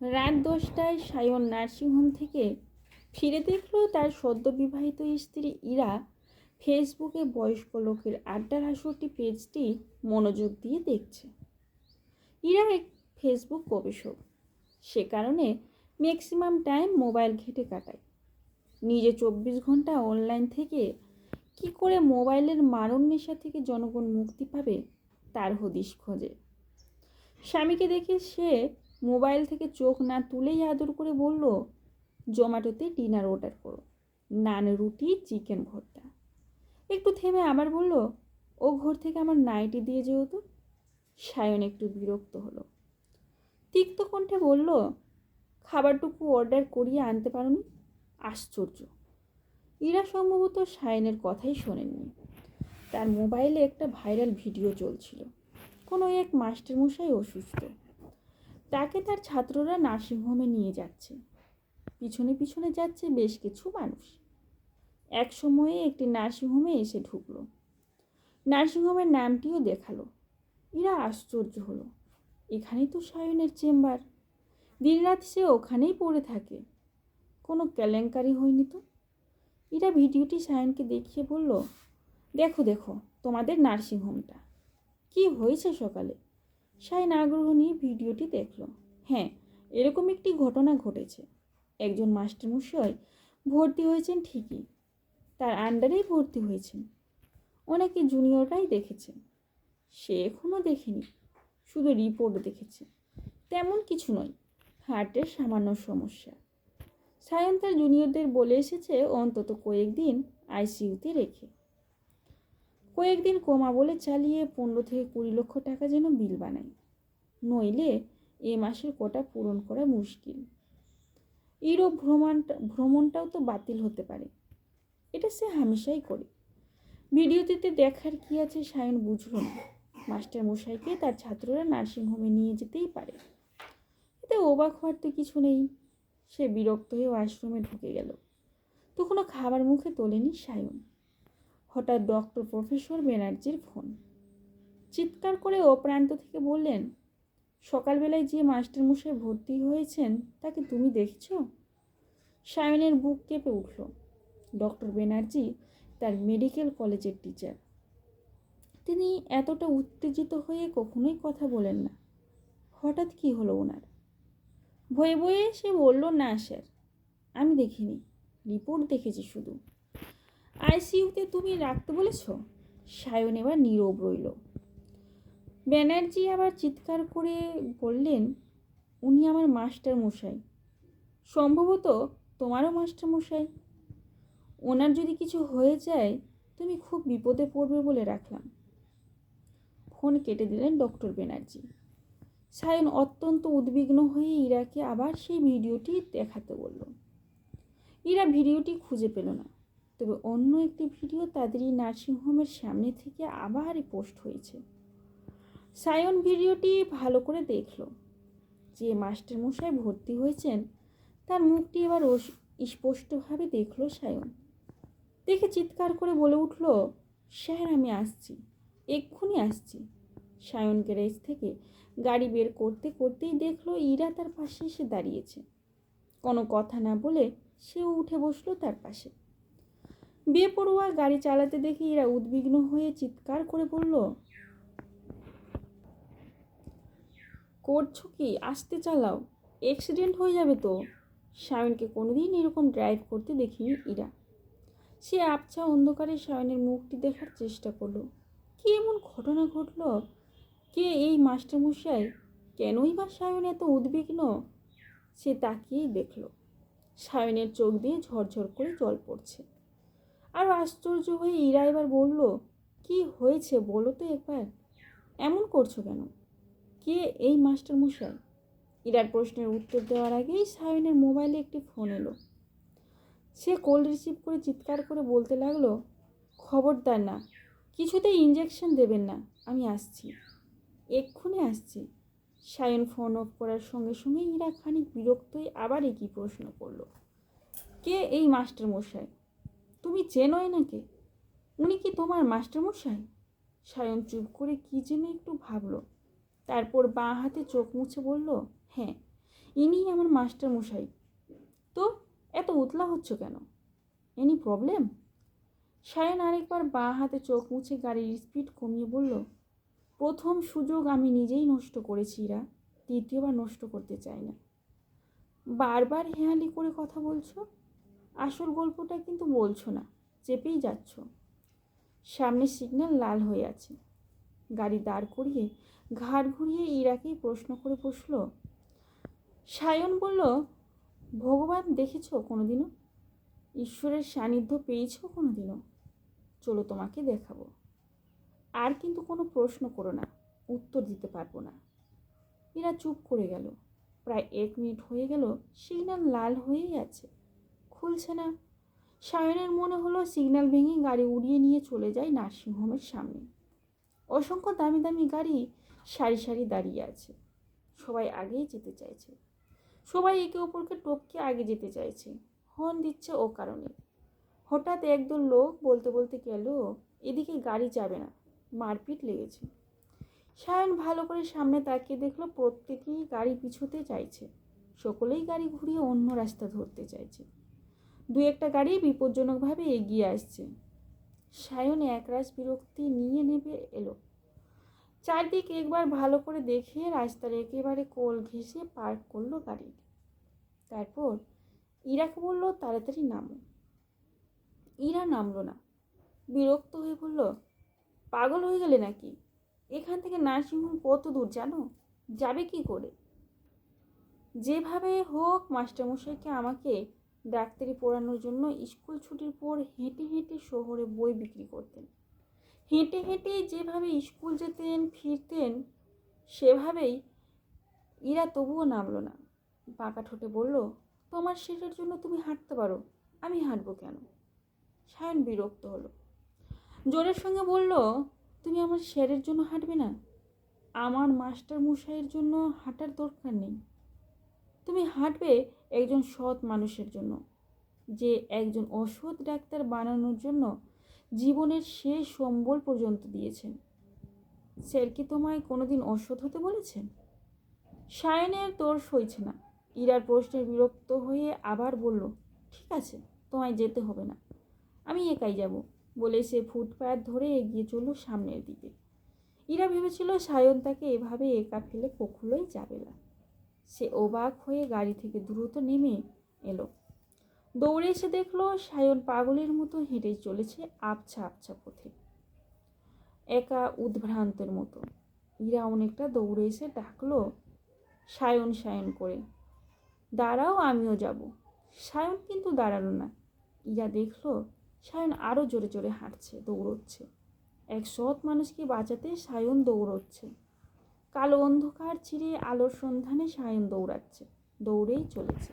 রাত দশটায় সায়ন নার্সিংহোম থেকে ফিরে দেখল তার সদ্য বিবাহিত স্ত্রী ইরা ফেসবুকে বয়স্ক লোকের আড্ডার হাসরটি পেজটি মনোযোগ দিয়ে দেখছে। ইরা এক ফেসবুক গবেষক। সে কারণে ম্যাক্সিমাম টাইম মোবাইল ঘেটে কাটায়। নিজে চব্বিশ ঘণ্টা অনলাইন থেকে কি করে মোবাইলের মারণ নেশা থেকে জনগণ মুক্তি পাবে তার হদিশ খোঁজে। স্বামীকে দেখে সে মোবাইল থেকে চোখ না তুলেই আদর করে বলল, জোম্যাটোতে ডিনার অর্ডার করো। নান, রুটি, চিকেন ভর্তা। একটু থেমে আবার বলল, ও ঘর থেকে আমার নাইটি দিয়ে যেহেতু সায়ন একটু বিরক্ত হলো। তিক্ত কণ্ঠে বলল, খাবারটুকু অর্ডার করিয়ে আনতে পারোনি? আশ্চর্য। ইরা সম্ভবত সায়নের কথাই শোনেননি। তার মোবাইলে একটা ভাইরাল ভিডিও চলছিল। কোনো এক মাস্টারমশাই অসুস্থ। তাকে তার ছাত্ররা নার্সিংহোমে নিয়ে যাচ্ছে। পিছনে পিছনে যাচ্ছে বেশ কিছু মানুষ। এক সময়ে একটি নার্সিংহোমে এসে ঢুকলো। নার্সিংহোমের নামটিও দেখাল। এরা আশ্চর্য হলো। এখানেই তো সায়নের চেম্বার। দিনরাত সে ওখানেই পড়ে থাকে। কোনো কেলেঙ্কারি হয়নি তো? এরা ভিডিওটি সায়নকে দেখিয়ে বলল, দেখো দেখো, তোমাদের নার্সিংহোমটা। কি হয়েছে সকালে? সায়ন আগ্রহ নিয়ে ভিডিওটি দেখল। হ্যাঁ এরকম একটি ঘটনা ঘটেছে। একজন মাস্টারমশাই ভর্তি হয়েছেন ঠিকই, তার আন্ডারেই ভর্তি হয়েছেন। অনেকে জুনিয়ররাই দেখেছে সে এখনও দেখেনি, শুধু রিপোর্ট দেখেছে। তেমন কিছু নয় হার্টের সামান্য সমস্যা। সায়ন তার জুনিয়রদের বলে এসেছে অন্তত কয়েকদিন আইসিইউতে রেখে। কয়েকদিন কোমা বলে চালিয়ে পনেরো থেকে কুড়ি লক্ষ টাকা যেন বিল বানায় নইলে এ মাসের কোটা পূরণ করা মুশকিল। ইউরোপ ভ্রমণটা, ভ্রমণটাও তো বাতিল হতে পারে। এটা সে হামেশাই করে। ভিডিওটিতে দেখার কি আছে সায়ন বুঝল না। মাস্টার মশাইকে তার ছাত্ররা নার্সিংহোমে নিয়ে যেতেই পারে। এতে অবাক হওয়ার তো কিছু নেই। সে বিরক্ত হয়ে ওয়াশরুমে ঢুকে গেল। তখনও খাবার মুখে তোলেনি সায়ন। হঠাৎ ডক্টর প্রফেসর ব্যানার্জির ফোন। চিৎকার করে ও প্রান্ত থেকে বললেন, সকালবেলায় যে মাস্টারমশাই ভর্তি হয়েছেন, তাকে তুমি দেখছ? সায়নের বুক কেঁপে উঠল। ডক্টর ব্যানার্জি তার মেডিকেল কলেজের টিচার। তিনি এতটা উত্তেজিত হয়ে কখনোই কথা বলেন না। হঠাৎ কি হলো ওনার? ভয়ে ভয়ে সে বলল, না স্যার, আমি দেখিনি। রিপোর্ট দেখেছি শুধু। আইসিইউতে তুমি রাখতে বলেছ? সায়ন এবার নীরব রইল। ব্যানার্জি আবার চিৎকার করে বললেন, উনি আমার মাস্টার মশাই সম্ভবত তোমারও মাস্টার মশাই ওনার যদি কিছু হয়ে যায়, তুমি খুব বিপদে পড়বে বলে রাখলাম। ফোন কেটে দিলেন ডক্টর ব্যানার্জি। সায়ন অত্যন্ত উদ্বিগ্ন হয়ে ইরাকে আবার সেই ভিডিওটি দেখাতে বলল। ইরা ভিডিওটি খুঁজে পেল না। তবে অন্য একটি ভিডিও তাদেরই নার্সিংহোমের সামনে থেকে আবার পোস্ট হয়েছে। সায়ন ভিডিওটি ভালো করে দেখল। যে মাস্টারমশাই ভর্তি হয়েছেন, তার মুখটি এবার স্পষ্টভাবে দেখল সায়ন। দেখে চিৎকার করে বলে উঠল, স্যার, আমি আসছি। এক্ষুনি আসছি। সায়ন গ্যারেজ থেকে গাড়ি বের করতে করতেই দেখল ইরা তার পাশে এসে দাঁড়িয়েছে। কোনো কথা না বলে সেও উঠে বসল তার পাশে। বেপরোয়া গাড়ি চালাতে দেখে এরা উদ্বিগ্ন হয়ে চিৎকার করে বলল, করছ কি? আসতে চালাও। অ্যাক্সিডেন্ট হয়ে যাবে তো? সায়নকে কোনোদিন এরকম ড্রাইভ করতে দেখিনি ইরা। সে আবছা অন্ধকারে সায়নের মুখটি দেখার চেষ্টা করল। কি এমন ঘটনা ঘটল? কে এই মাস্টারমশাই? কেনই বা সায়ন এত উদ্বিগ্ন? সে তাকিয়েই দেখল। সায়নের চোখ দিয়ে ঝরঝর করে জল পড়ছে। আর আশ্চর্য হয়ে ইরা এবার বলল, কি হয়েছে বলো তো একবার? এমন করছ কেন? কে এই মাস্টারমশাই ইরার প্রশ্নের উত্তর দেওয়ার আগেই সায়নের মোবাইলে একটি ফোন এলো। সে কল রিসিভ করে চিৎকার করে বলতে লাগল, খবরদার না, কিছুতেই ইঞ্জেকশন দেবেন না, আমি আসছি। এক্ষুনি আসছি। সায়ন ফোন অফ করার সঙ্গে সঙ্গে ইরা খানিক বিরক্ত হয়ে আবার একই প্রশ্ন করল, কে এই মাস্টার মশাই? তুমি চেনোই নাকি? উনি কি তোমার মাস্টারমশাই? সায়ন চুপ করে কী যেন একটু ভাবল। তারপর বাঁ হাতে চোখ মুছে বলল হ্যাঁ ইনি আমার মাস্টার মশাই তো এত উতলা হচ্ছ কেন? Any problem? সায়ন আরেকবার বাঁ হাতে চোখ মুছে গাড়ির স্পিড কমিয়ে বলল, প্রথম সুযোগ আমি নিজেই নষ্ট করেছি, ইরা। দ্বিতীয়বার নষ্ট করতে চাই না। বারবার হেয়ালি করে কথা বলছো? আসল গল্পটা কিন্তু বলছো না, চেপেই যাচ্ছ। সামনে সিগন্যাল লাল হয়ে আছে। গাড়ি দাঁড় করিয়ে ঘাড় ঘুরিয়ে ইরাকেই প্রশ্ন করে বসল। সায়ন বলল, ভগবান দেখেছ কোনোদিনও? ঈশ্বরের সান্নিধ্য পেয়েছ কোনোদিনও? চলো তোমাকে দেখাবো। আর কিন্তু কোনো প্রশ্ন করো না, উত্তর দিতে পারব না। এরা চুপ করে গেল। প্রায় এক মিনিট হয়ে গেল সিগন্যাল লাল হয়েই আছে। খুলছে না। সায়নের মনে হলো সিগন্যাল ভেঙে গাড়ি উড়িয়ে নিয়ে চলে যায় নার্সিংহোমের সামনে। অসংখ্য দামি দামি গাড়ি সারি সারি দাঁড়িয়ে আছে। সবাই আগেই যেতে চাইছে। সবাই একে অপরকে টপকে আগে যেতে চাইছে। হর্ন দিচ্ছে ও কারণে। হঠাৎ একদল লোক বলতে বলতে গেল, এদিকে গাড়ি যাবে না। মারপিট লেগেছে। সায়ন ভালো করে সামনে তাকিয়ে দেখল প্রত্যেকেই গাড়ি পিছুতে চাইছে। সকলেই গাড়ি ঘুরিয়ে অন্য রাস্তা ধরতে চাইছে। দু একটা গাড়ি বিপজ্জনকভাবে এগিয়ে আসছে। সায়ন একরাশ বিরক্তি নিয়ে নেবে এলো। চারদিক একবার ভালো করে দেখে রাস্তার একেবারে কোল ঘেঁষে পার্ক করল গাড়ি। তারপর ইরাকে বলল, তাড়াতাড়ি নামো। ইরা নামলো না। বিরক্ত হয়ে বলল, পাগল হয়ে গেলে নাকি? এখান থেকে নার্সিংহোম কত দূর জানো? যাবে কি করে? যেভাবে হোক, মাস্টারমশাইকে আমাকে ডাক্তারি পড়ানোর জন্য স্কুল ছুটির পর হেঁটে হেঁটে শহরে বই বিক্রি করতেন। হেঁটে হেঁটে যেভাবে স্কুল যেতেন, ফিরতেন, সেভাবেই ইরা তবুও নামলো না। পাকা ঠোঁটে বলল, তোমার সেটার জন্য তুমি হাঁটতে পারো, আমি হাঁটবো কেন? সায়ন বিরক্ত হলো। জোরের সঙ্গে বলল, তুমি আমার শেরের জন্য হাঁটবে না। আমার মাস্টার মশাইয়ের জন্য হাঁটার দরকার নেই। তুমি হাঁটবে একজন সৎ মানুষের জন্য, যে একজন অসৎ ডাক্তার বানানোর জন্য জীবনের শেষ সম্বল পর্যন্ত দিয়েছেন। স্যার কি তোমায় কোনোদিন অসৎ হতে বলেছেন? সায়নের তোর সইছে না। ইরার প্রশ্নের বিরক্ত হয়ে আবার বলল, ঠিক আছে, তোমায় যেতে হবে না। আমি একাই যাব। বলে সে ফুটপাথ ধরে এগিয়ে চলল সামনের দিকে। ইরা ভেবেছিল সায়ন তাকে এভাবে একা ফেলে কখনোই যাবে না। সে অবাক হয়ে গাড়ি থেকে দ্রুত নেমে এলো। দৌড়ে এসে দেখল সায়ন পাগলের মতো হেঁটে চলেছে আবছা আবছা পথে। একা উদ্ভ্রান্তের মতো। ইরা অনেকটা দৌড়ে এসে ডাকলো, সায়ন সায়ন করে, দাঁড়াও, আমিও যাব। সায়ন কিন্তু দাঁড়াল না। ইরা দেখল সায়ন আরও জোরে জোরে হাঁটছে, দৌড়চ্ছে। এক সৎ মানুষকে বাঁচাতে সায়ন দৌড়চ্ছে। কালো অন্ধকার ছিঁড়ে আলোর সন্ধানে সায়ন দৌড়াচ্ছে দৌড়েই চলেছে।